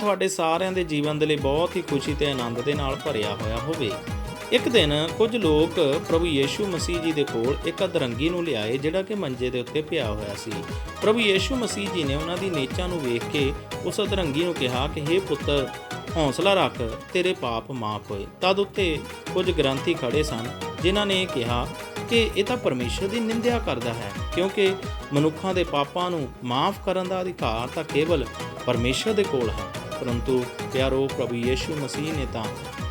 ਤੁਹਾਡੇ ਸਾਰਿਆਂ ਦੇ ਜੀਵਨ ਦੇ ਲਈ ਬਹੁਤ ਹੀ ਖੁਸ਼ੀ ਤੇ ਆਨੰਦ ਦੇ ਨਾਲ ਭਰਿਆ ਹੋਇਆ ਹੋਵੇ। ਇੱਕ ਦਿਨ ਕੁਝ ਲੋਕ ਪ੍ਰਭੂ ਯੀਸ਼ੂ ਮਸੀਹ ਜੀ ਦੇ ਕੋਲ ਇੱਕ ਅਧਰੰਗੀ ਨੂੰ ਲਿਆਏ, ਜਿਹੜਾ ਕਿ ਮੰਜੇ ਦੇ ਉੱਤੇ ਪਿਆ ਹੋਇਆ ਸੀ। ਪ੍ਰਭੂ ਯੀਸ਼ੂ ਮਸੀਹ ਜੀ ਨੇ ਉਹਨਾਂ ਦੀ ਨੇਚਾਂ ਨੂੰ ਵੇਖ ਕੇ ਉਸ ਅਧਰੰਗੀ ਨੂੰ ਕਿਹਾ ਕਿ हे ਪੁੱਤਰ ਹੌਸਲਾ ਰੱਖ, ਤੇਰੇ ਪਾਪ ਮਾਫ ਹੋਏ। ਤਦ ਉੱਤੇ ਕੁਝ ਗ੍ਰੰਥੀ ਖੜੇ ਸਨ, ਜਿਨ੍ਹਾਂ ਨੇ ਕਿਹਾ ਕਿ ਇਹ ਤਾਂ ਪਰਮੇਸ਼ਰ ਦੀ ਨਿੰਦਿਆ ਕਰਦਾ ਹੈ, ਕਿਉਂਕਿ ਮਨੁੱਖਾਂ ਦੇ ਪਾਪਾਂ ਨੂੰ ਮਾਫ ਕਰਨ ਦਾ ਅਧਿਕਾਰ ਤਾਂ ਕੇਵਲ ਪਰਮੇਸ਼ਰ ਦੇ ਕੋਲ ਹੈ। ਪਰੰਤੂ ਪਿਆਰੋ ਪ੍ਰਭੂ ਯੀਸ਼ੂ ਮਸੀਹ ਨੇ ਤਾਂ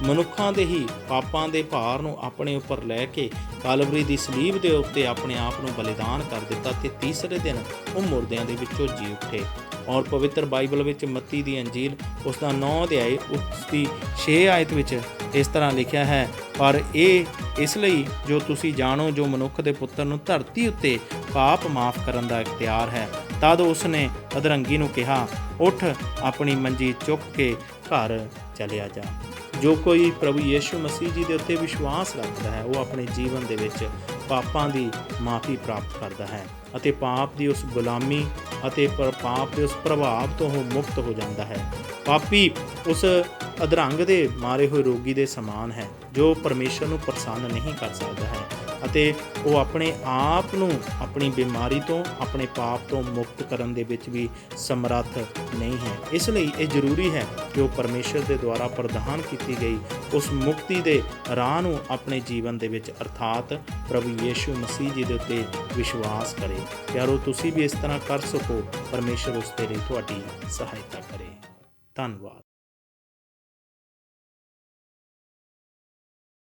ਮਨੁੱਖਾਂ ਦੇ ਹੀ ਪਾਪਾਂ ਦੇ ਭਾਰ ਨੂੰ ਆਪਣੇ ਉੱਪਰ ਲੈ ਕੇ ਕਾਲਵਰੀ ਦੀ ਸਲੀਬ ਦੇ ਉੱਤੇ ਆਪਣੇ ਆਪ ਨੂੰ ਬਲੀਦਾਨ ਕਰ ਦਿੱਤਾ ਤੇ ਤੀਸਰੇ ਦਿਨ ਉਹ ਮੁਰਦਿਆਂ ਦੇ ਵਿੱਚੋਂ ਜੀ ਉੱਠੇ। ਔਰ ਪਵਿੱਤਰ ਬਾਈਬਲ ਵਿੱਚ ਮੱਤੀ ਦੀ ਅੰਜੀਲ ਉਸ ਦਾ 9 ਅਧਿਆਇ ਉਸ ਦੀ 6 ਆਇਤ ਵਿੱਚ ਇਸ ਤਰ੍ਹਾਂ ਲਿਖਿਆ ਹੈ ਪਰ ਇਹ ਇਸ ਲਈ ਜੋ ਤੁਸੀਂ ਜਾਣੋ, ਜੋ ਮਨੁੱਖ ਦੇ ਪੁੱਤਰ ਨੂੰ ਧਰਤੀ ਉੱਤੇ ਪਾਪ ਮਾਫ ਕਰਨ ਦਾ ਇਖਤਿਆਰ ਹੈ, ਤਦ ਉਸ ਨੇ ਅਧਰੰਗੀ ਨੂੰ ਕਿਹਾ, ਉੱਠ, ਆਪਣੀ ਮੰਜੀ ਚੁੱਕ ਕੇ ਘਰ ਚਲਿਆ ਜਾ। ਜੋ ਕੋਈ ਪ੍ਰਭੂ ਯੀਸ਼ੂ ਮਸੀਹ ਜੀ ਦੇ ਉੱਤੇ ਵਿਸ਼ਵਾਸ ਰੱਖਦਾ ਹੈ, ਉਹ ਆਪਣੇ ਜੀਵਨ ਦੇ ਵਿੱਚ ਪਾਪਾਂ ਦੀ ਮਾਫੀ ਪ੍ਰਾਪਤ ਕਰਦਾ ਹੈ ਅਤੇ ਪਾਪ ਦੀ ਉਸ ਗੁਲਾਮੀ ਅਤੇ ਪਰ, ਪਾਪ ਦੇ ਉਸ ਪ੍ਰਭਾਵ ਤੋਂ ਉਹ ਮੁਕਤ ਹੋ ਜਾਂਦਾ ਹੈ। ਪਾਪੀ ਉਸ ਅਧਰੰਗ ਦੇ ਮਾਰੇ ਹੋਏ ਰੋਗੀ ਦੇ ਸਮਾਨ ਹੈ, ਜੋ ਪਰਮੇਸ਼ਰ ਨੂੰ ਪ੍ਰਸੰਨ ਨਹੀਂ ਕਰ ਸਕਦਾ ਹੈ ਅਤੇ ਉਹ ਆਪਣੇ ਆਪ ਨੂੰ ਆਪਣੀ ਬਿਮਾਰੀ ਤੋਂ, ਆਪਣੇ ਪਾਪ ਤੋਂ ਮੁਕਤ ਕਰਨ ਦੇ ਵਿੱਚ ਵੀ ਸਮਰੱਥ ਨਹੀਂ ਹੈ। ਇਸ ਲਈ ਇਹ ਜ਼ਰੂਰੀ ਹੈ ਕਿ ਉਹ ਪਰਮੇਸ਼ਰ ਦੇ ਦੁਆਰਾ ਪ੍ਰਦਾਨ ਕੀਤੀ ਗਈ ਉਸ ਮੁਕਤੀ ਦੇ ਰਾਹ ਨੂੰ ਆਪਣੇ ਜੀਵਨ ਦੇ ਵਿੱਚ, ਅਰਥਾਤ ਪ੍ਰਭੂ ਯੀਸ਼ੂ ਮਸੀਹ ਜੀ ਦੇ ਉੱਤੇ ਵਿਸ਼ਵਾਸ ਕਰੇ। ਪਿਆਰੋ, ਤੁਸੀਂ ਵੀ ਇਸ ਤਰ੍ਹਾਂ ਕਰ ਸਕੋ। ਪਰਮੇਸ਼ਰ ਉਸ ਦੇ ਲਈ ਤੁਹਾਡੀ ਸਹਾਇਤਾ ਕਰੇ। ਧੰਨਵਾਦ।